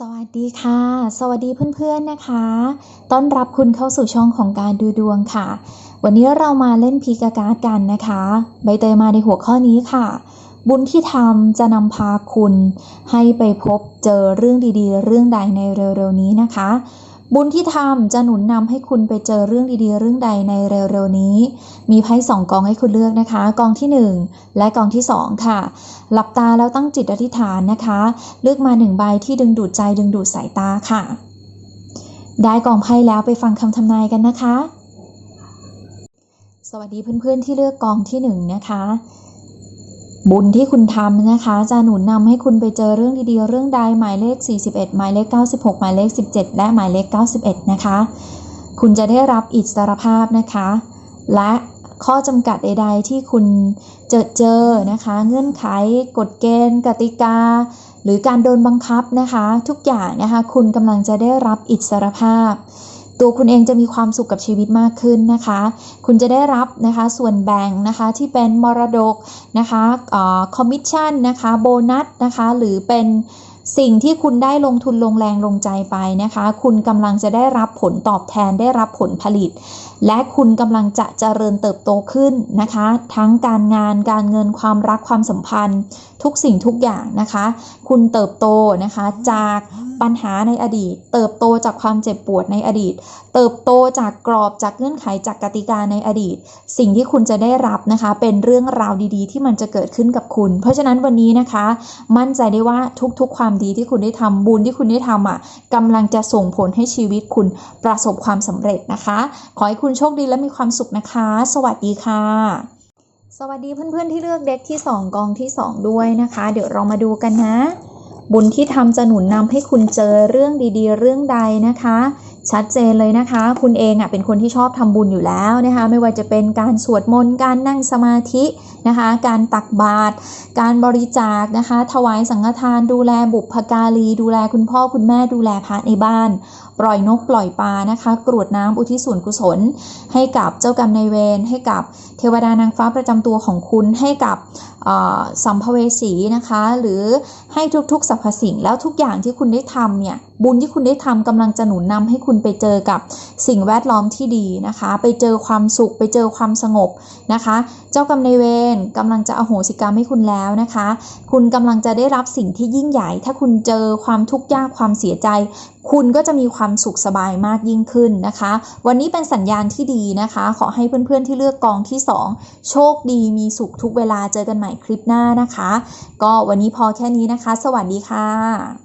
สวัสดีค่ะ สวัสดีเพื่อนๆนะคะ ต้อนรับคุณเข้าสู่ช่องของการดูดวงค่ะ วันนี้เรามาเล่นพีกาการ์ดกันนะคะ ใบเตยมาในหัวข้อนี้ค่ะ บุญที่ทำจะนำพาคุณ ให้ไปพบเจอเรื่องดีๆ เรื่องใดในเร็วๆนี้นะคะ บุญที่ทำจะหนุนนำให้คุณไปเจอเรื่องดีๆ เรื่องใดในเร็วๆนี้ มีไพ่สองกองให้คุณเลือกนะคะ กองที่หนึ่งและกองที่สองค่ะ หลับตาแล้วตั้งจิตอธิษฐานนะคะ เลือกมาหนึ่งใบที่ดึงดูดใจดึงดูดสายตาค่ะ ได้กองไพ่แล้วไปฟังคำทำนายกันนะคะ สวัสดีเพื่อนๆที่เลือกกองที่หนึ่งนะคะ บุญที่คุณทำนะคะ จะหนุนนำให้คุณไปเจอเรื่องดีๆ เรื่องใดหมายเลข 41 หมายเลข 96 หมายเลข 17 และหมายเลข 91 นะคะ คุณจะได้รับอิสรภาพนะคะ และข้อจำกัดใดๆที่คุณเจอเจอนะคะ เงื่อนไข กฎเกณฑ์ กติกา หรือการโดนบังคับนะคะ ทุกอย่างนะคะ คุณกำลังจะได้รับอิสรภาพ ตัวคุณเองจะมีความสุขกับชีวิตมากขึ้นนะคะ คุณจะได้รับนะคะส่วนแบ่งนะคะที่เป็นมรดกนะคะคอมมิชชั่นนะคะโบนัสนะคะหรือเป็นสิ่งที่คุณได้ลงทุนลงแรงลงใจไปนะคะ คุณกำลังจะได้รับผลตอบแทนได้รับผลผลิต และคุณกำลังจะเจริญเติบโตขึ้นนะคะ ทั้งการงานการเงินความรักความสัมพันธ์ ทุกสิ่งทุกอย่างนะคะ คุณเติบโตนะคะจาก ปัญหาในอดีต เติบโตจากความเจ็บปวดในอดีต เติบโตจากกรอบจากเงื่อนไขจากกติกาในอดีต สิ่งที่คุณจะได้รับนะคะ เป็นเรื่องราวดีๆ ที่มันจะเกิดขึ้นกับคุณ เพราะฉะนั้นวันนี้นะคะ มั่นใจได้ว่าทุกๆ ความดีที่คุณได้ทำบุญที่คุณได้ทำอะกำลังจะส่งผลให้ชีวิตคุณประสบความสำเร็จนะคะ ขอให้คุณโชคดีและมีความสุขนะคะ สวัสดีค่ะสวัสดีเพื่อนๆที่เลือกเด็กที่ 2 กองที่ 2 ด้วยนะคะ เดี๋ยวเรามาดูกันนะ บุญที่ทำจะหนุนนำให้คุณเจอเรื่องดีๆ เรื่องใดนะคะ ชัดเจนเลยนะคะ คุณเองอะเป็นคนที่ชอบทำบุญอยู่แล้วนะคะ ไม่ว่าจะเป็นการสวดมนต์การนั่งสมาธินะคะ การตักบาตรการบริจาคนะคะ ถวายสังฆทานดูแลบุพการี ดูแลคุณพ่อคุณแม่ดูแลพระในบ้าน ปล่อยนกปล่อยปลานะคะ กรวดน้ำอุทิศส่วนกุศล ให้กับเจ้ากรรมนายเวรให้กับเทวดานางฟ้าประจำตัวของคุณให้กับสัมภเวสีนะคะ หรือให้ทุกๆสรรพสิ่งแล้วทุกอย่างที่คุณได้ทำเนี่ยบุญที่คุณได้ทำกำลังจะหนุนนำให้คุณไปเจอกับสิ่งแวดล้อมที่ดีนะคะ ไปเจอความสุข ไปเจอความสงบนะคะ เจ้ากรรมนายเวรกำลังจะอโหสิกรรมให้คุณแล้วนะคะ คุณกำลังจะได้รับสิ่งที่ยิ่งใหญ่ ถ้าคุณเจอความทุกข์ยากความเสียใจ คุณก็จะมีความสุขสบายมากยิ่งขึ้นนะคะ วันนี้เป็นสัญญาณที่ดีนะคะ ขอให้เพื่อนๆที่เลือกกองที่ 2 โชคดีมีสุขทุกเวลาเจอกันใหม่คลิปหน้านะคะ ก็วันนี้พอแค่นี้นะคะ สวัสดีค่ะ